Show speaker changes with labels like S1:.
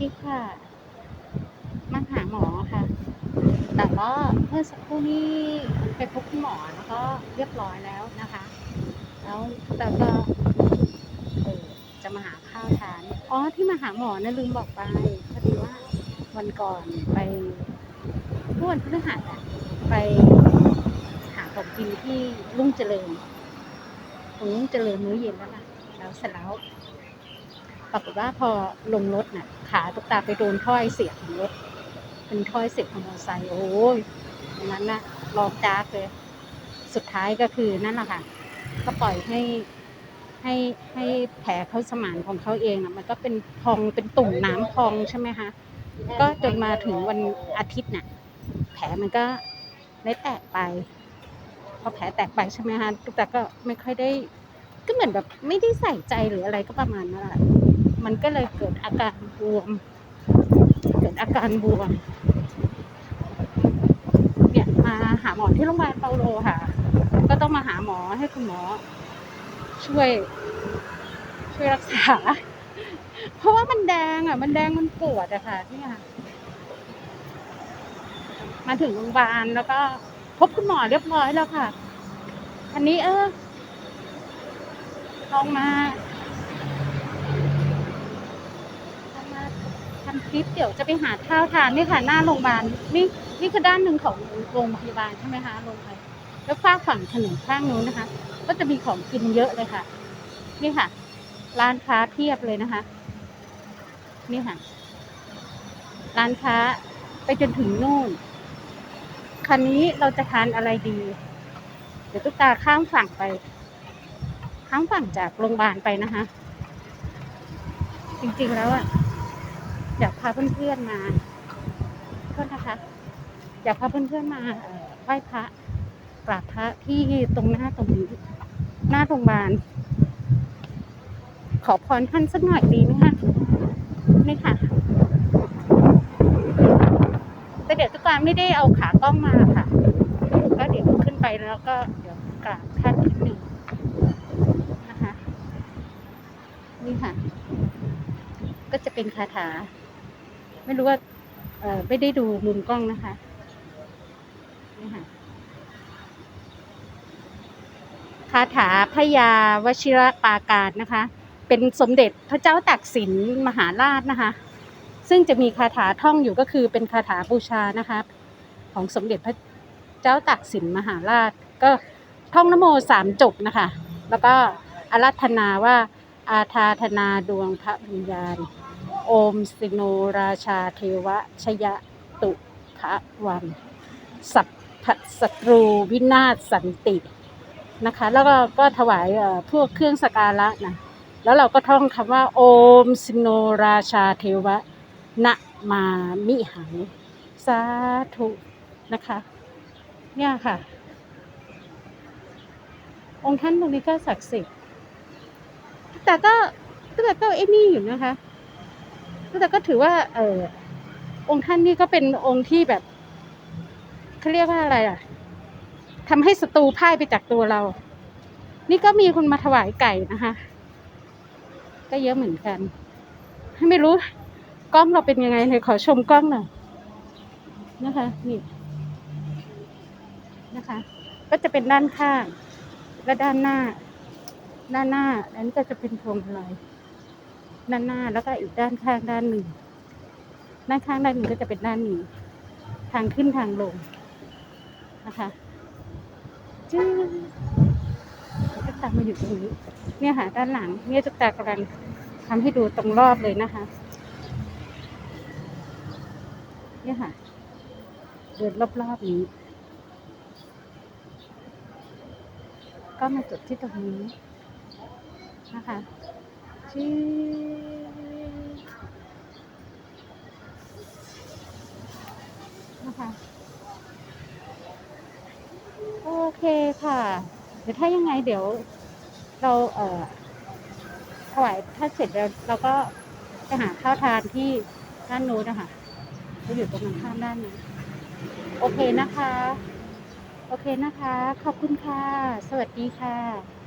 S1: ดีค่ะ มาหาหมอค่ะ แต่ก็เมื่อสักครู่นี้ไปพบคุณหมอแล้วก็เรียบร้อยแล้วนะคะ แล้วแต่ก็เออจะมาหาข้าวทาน อ๋อที่มาหาหมอนะลืมบอกไปพอดีว่าวันก่อนไปเมื่อวันพฤหัสอะไปหาของกินที่รุ่งเจริญตรงรุ่งเจริญมื้อเย็นแล้วนะแล้วเสร็จแล้ว ปรากฏว่าพอลงรถน่ะ ขาตุกตาไปโดนถ้อยเสียบของรถ เป็นถ้อยเสียบของมอเตอร์ไซค์โอ้ยตรงนั้นน่ะรองจ้าเลย สุดท้ายก็คือนั่นแหละค่ะ ก็ปล่อยให้ให้ให้แผลเขาสมานของเขาเองอะมันก็เป็นพองเป็นตุ่มน้ำพองใช่ไหมคะก็จนมาถึงวันอาทิตย์น่ะ แผลมันก็ได้แตกไปพอแผลแตกไปใช่ไหมคะตุกตาก็ไม่ค่อยได้ ก็เหมือนแบบไม่ได้ใส่ใจหรืออะไรก็ประมาณนั้นแหละ มันก็เลยเกิดอาการบวม เกิดอาการบวมเนี่ยมาหาหมอที่โรงพยาบาลเปาโลค่ะ ก็ต้องมาหาหมอให้คุณหมอ ช่วย ช่วยรักษา เพราะว่ามันแดงอะ มันแดงมันปวดอะค่ะเนี่ยค่ะมาถึงโรงพยาบาลแล้วก็พบคุณหมอเรียบร้อยแล้วค่ะ อันนี้เออลองมาลองมา ทำคลิปเดี๋ยวจะไปหาข้าวทานนี่ค่ะหน้าโรงพยาบาลนี่นี่คือด้านหนึ่งของโรงพยาบาลใช่ไหมคะโรงพยาบาลแล้วฝากฝั่งถนนข้างนู้นนะคะ ก็จะมีของกินเยอะเลยค่ะ นี่ค่ะ ร้านค้าเพียบเลยนะคะ นี่ค่ะ ร้านค้าไปจนถึงนู่นคันนี้เราจะทานอะไรดี เดี๋ยวตุ๊กตาข้ามฝั่งไป ข้ามฝั่งจากโรงพยาบาลไปนะคะ จริงๆแล้วอะ อยากพาเพื่อนๆมาโทษนะคะ อยากพาเพื่อนๆมาไหว้พระกราบพระที่ตรงหน้าตรงนี้ หน้าโรงพยาบาลขอพรท่านสักหน่อยดีไหมคะนี่ค่ะ แต่เดี๋ยวตุ๊กตาไม่ได้เอาขากล้องมาค่ะ ก็เดี๋ยวขึ้นไปแล้วก็เดี๋ยวกราบท่านนิดหนึ่งนะคะ นี่ค่ะ ก็จะเป็นคาถา ไม่รู้ว่าเออไม่ได้ดูมุมกล้องนะคะนี่ค่ะคาถาพญาวชิระปาการนะคะ เป็นสมเด็จพระเจ้าตากสินมหาราชนะคะ ซึ่งจะมีคาถาท่องอยู่ก็คือเป็นคาถาบูชานะคะ ของสมเด็จพระเจ้าตากสินมหาราช ก็ท่องนโมสามจบนะคะ แล้วก็อารัธนาว่าอาธาธนาดวงพระวิญญาณ โอมสิโนราชาเทวะชยตุพะวัน สัพพศัตรูวินาศสันตินะคะ แล้วก็ก็ถวายพวกเครื่องสกการะนะแล้วเราก็ท่องคำว่า โอมสิโนราชาเทวะนะมามิหัง สาธุนะคะ เนี่ยค่ะ องค์ท่านตรงนี้ก็ศักดิ์สิทธิ์แต่ก็แต่ก็ไอ้นี่อยู่นะคะ แต่ก็ถือว่าเออองค์ท่านนี่ก็เป็นองค์ที่แบบเขาเรียกว่าอะไรอะทำให้ศัตรูพ่ายไปจากตัวเรา นี่ก็มีคนมาถวายไก่นะคะ ก็เยอะเหมือนกันไม่รู้กล้องเราเป็นยังไงเลยขอชมกล้องหน่อยนะคะนี่นะคะ ก็จะเป็นด้านข้างและด้านหน้า ด้านหน้าอันนี้ก็จะเป็นพวงมาลัย ด้านหน้าแล้วก็อีกด้านข้างด้านหนึ่ง ด้านข้างด้านหนึ่งก็จะเป็นด้านนี้ ทางขึ้นทางลงนะคะจื้อก็ตามมาอยู่ตรงนี้ เนี่ยค่ะด้านหลัง เนี่ยจุกตากำลังทำให้ดูตรงรอบเลยนะคะ เนี่ยค่ะ เดินรอบๆนี้ ก็มาจุดที่ตรงนี้นะคะ ชื่อนะคะ โอ เคค่ะ เดี๋ยวถ้ายังไงเดี๋ยว เราเอ่อถวายถ้าเสร็จแล้วเราก็ไปหาข้าวทานที่ด้านโน้นนะคะเราอยู่ตรงข้ามด้านนี้โอเคนะคะ โอเคนะคะ ขอบคุณค่ะ สวัสดีค่ะ